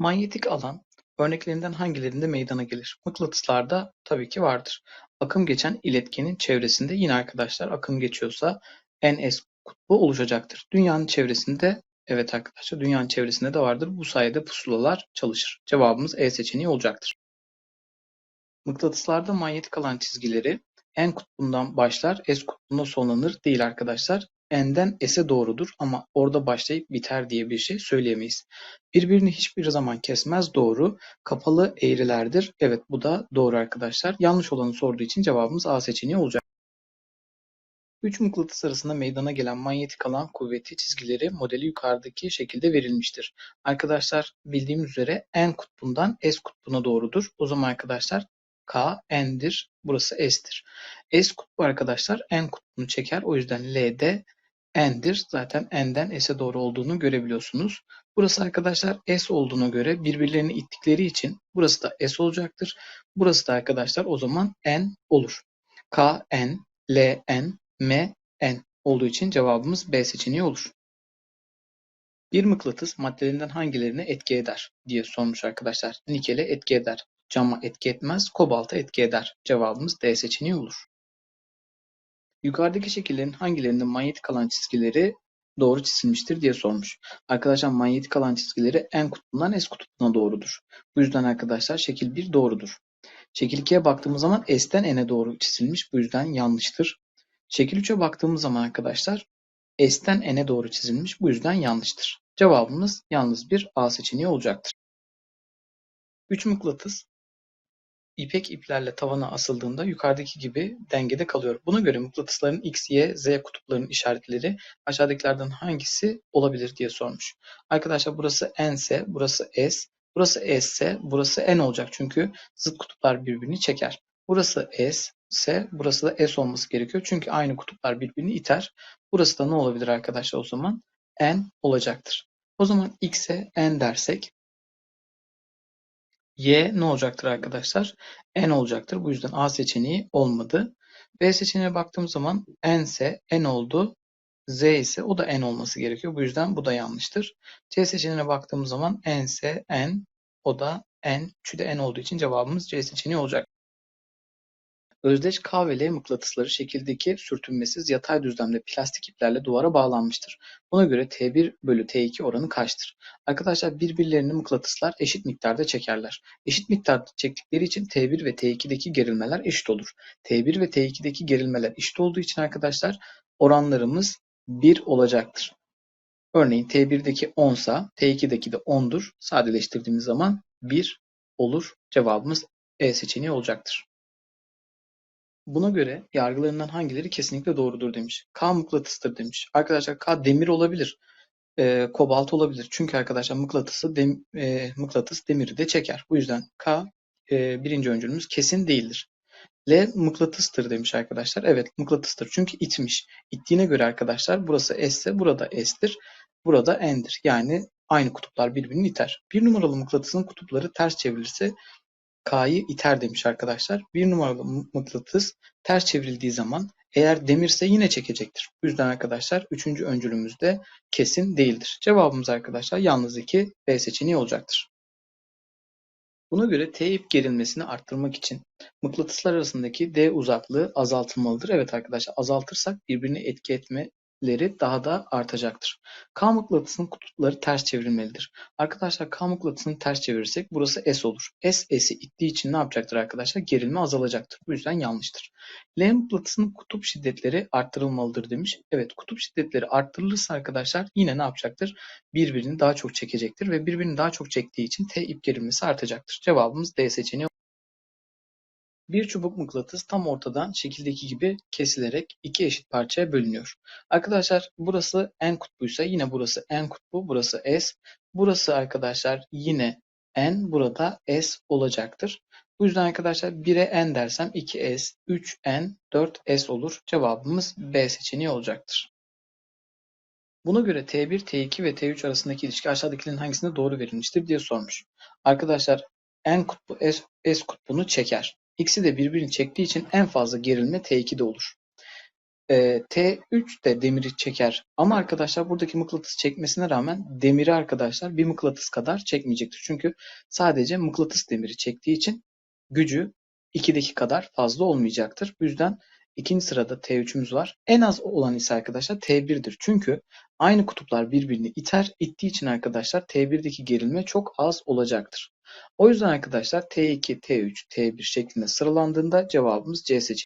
Manyetik alan örneklerinden hangilerinde meydana gelir? Mıknatıslarda tabii ki vardır. Akım geçen iletkenin çevresinde yine arkadaşlar akım geçiyorsa NS kutbu oluşacaktır. Dünyanın çevresinde evet arkadaşlar dünyanın çevresinde de vardır. Bu sayede pusulalar çalışır. Cevabımız E seçeneği olacaktır. Mıknatıslarda manyetik alan çizgileri N kutbundan başlar, S kutbunda sonlanır değil arkadaşlar. N'den S'e doğrudur ama orada başlayıp biter diye bir şey söyleyemeyiz. Birbirini hiçbir zaman kesmez doğru. Kapalı eğrilerdir. Evet bu da doğru arkadaşlar. Yanlış olanı sorduğu için cevabımız A seçeneği olacak. Üç mıknatıs arasında meydana gelen manyetik alan kuvveti çizgileri modeli yukarıdaki şekilde verilmiştir. Arkadaşlar bildiğimiz üzere N kutbundan S kutbuna doğrudur. O zaman arkadaşlar K N'dir. Burası S'tir. S kutbu arkadaşlar N kutbunu çeker. O yüzden L'de N'dir. Zaten N'den S'e doğru olduğunu görebiliyorsunuz. Burası arkadaşlar S olduğuna göre birbirlerini ittikleri için burası da S olacaktır. Burası da arkadaşlar o zaman N olur. K, N, L, N, M, N olduğu için cevabımız B seçeneği olur. Bir mıknatıs maddelerinden hangilerine etki eder diye sormuş arkadaşlar. Nikele etki eder, cama etki etmez, kobalta etki eder. Cevabımız D seçeneği olur. Yukarıdaki şekillerin hangilerinde manyetik alan çizgileri doğru çizilmiştir diye sormuş. Arkadaşlar manyetik alan çizgileri N kutbundan S kutbuna doğrudur. Bu yüzden arkadaşlar şekil 1 doğrudur. Şekil 2'ye baktığımız zaman S'ten N'e doğru çizilmiş. Bu yüzden yanlıştır. Şekil 3'e baktığımız zaman arkadaşlar S'ten N'e doğru çizilmiş. Bu yüzden yanlıştır. Cevabımız yalnız bir A seçeneği olacaktır. 3 mıknatıs ipek iplerle tavana asıldığında yukarıdaki gibi dengede kalıyor. Buna göre mıknatısların X, Y, Z kutuplarının işaretleri aşağıdakilerden hangisi olabilir diye sormuş. Arkadaşlar burası N ise burası S, burası S ise burası N olacak. Çünkü zıt kutuplar birbirini çeker. Burası S ise burası da S olması gerekiyor. Çünkü aynı kutuplar birbirini iter. Burası da ne olabilir arkadaşlar o zaman? N olacaktır. O zaman X'e N dersek Y ne olacaktır arkadaşlar? N olacaktır. Bu yüzden A seçeneği olmadı. B seçeneğine baktığımız zaman N ise N oldu. Z ise o da N olması gerekiyor. Bu yüzden bu da yanlıştır. C seçeneğine baktığımız zaman N ise N o da N. Üçü de N olduğu için cevabımız C seçeneği olacak. Özdeş K ve L mıknatısları şekildeki sürtünmesiz yatay düzlemde plastik iplerle duvara bağlanmıştır. Buna göre T1 bölü T2 oranı kaçtır? Arkadaşlar birbirlerini mıknatıslar eşit miktarda çekerler. Eşit miktarda çektikleri için T1 ve T2'deki gerilmeler eşit olur. T1 ve T2'deki gerilmeler eşit olduğu için arkadaşlar oranlarımız 1 olacaktır. Örneğin T1'deki 10 sa T2'deki de 10'dur. Sadeleştirdiğimiz zaman 1 olur. Cevabımız E seçeneği olacaktır. Buna göre yargılarından hangileri kesinlikle doğrudur demiş. K mıknatıstır demiş. Arkadaşlar K demir olabilir. E, kobalt olabilir. Çünkü arkadaşlar mıknatısı dem, e, mıknatıs demiri de çeker. Bu yüzden K e, birinci öncülümüz kesin değildir. L mıknatıstır demiş arkadaşlar. Evet mıknatıstır. Çünkü itmiş. İttiğine göre arkadaşlar burası S ise burada S'tir. Burada N'dir. Yani aynı kutuplar birbirini iter. Bir numaralı mıknatısın kutupları ters çevrilirse K'yı iter demiş arkadaşlar. Bir numaralı mıknatıs ters çevrildiği zaman eğer demirse yine çekecektir. Bu yüzden arkadaşlar üçüncü öncülümüz de kesin değildir. Cevabımız arkadaşlar yalnız 2 B seçeneği olacaktır. Buna göre T ip gerilmesini arttırmak için mıknatıslar arasındaki D uzaklığı azaltılmalıdır. Evet arkadaşlar azaltırsak birbirini etki etme leri daha da artacaktır. K mıknatısının kutupları ters çevrilmelidir. Arkadaşlar K mıknatısını ters çevirirsek burası S olur. S S'i ittiği için ne yapacaktır arkadaşlar? Gerilme azalacaktır. Bu yüzden yanlıştır. L mıknatısının kutup şiddetleri arttırılmalıdır demiş. Evet kutup şiddetleri arttırılırsa arkadaşlar yine ne yapacaktır? Birbirini daha çok çekecektir ve birbirini daha çok çektiği için T ip gerilmesi artacaktır. Cevabımız D seçeneği bir çubuk mıknatıs tam ortadan şekildeki gibi kesilerek iki eşit parçaya bölünüyor. Arkadaşlar burası N kutbuysa yine burası N kutbu, burası S. Burası arkadaşlar yine N, burada S olacaktır. Bu yüzden arkadaşlar 1'e N dersem 2S, 3N, 4S olur. Cevabımız B seçeneği olacaktır. Buna göre T1, T2 ve T3 arasındaki ilişki aşağıdakilerin hangisinde doğru verilmiştir diye sormuş. Arkadaşlar N kutbu S, S kutbunu çeker. İkisi de birbirini çektiği için en fazla gerilme T2'de olur. Ee, T3 de demiri çeker ama arkadaşlar buradaki mıknatıs çekmesine rağmen demiri arkadaşlar bir mıknatıs kadar çekmeyecektir. Çünkü sadece mıknatıs demiri çektiği için gücü 2'deki kadar fazla olmayacaktır. Bu yüzden ikinci sırada T3'ümüz var. En az olan ise arkadaşlar T1'dir. Çünkü aynı kutuplar birbirini iter. İttiği için arkadaşlar T1'deki gerilme çok az olacaktır. O yüzden arkadaşlar T2, T3, T1 şeklinde sıralandığında cevabımız C seçeneği.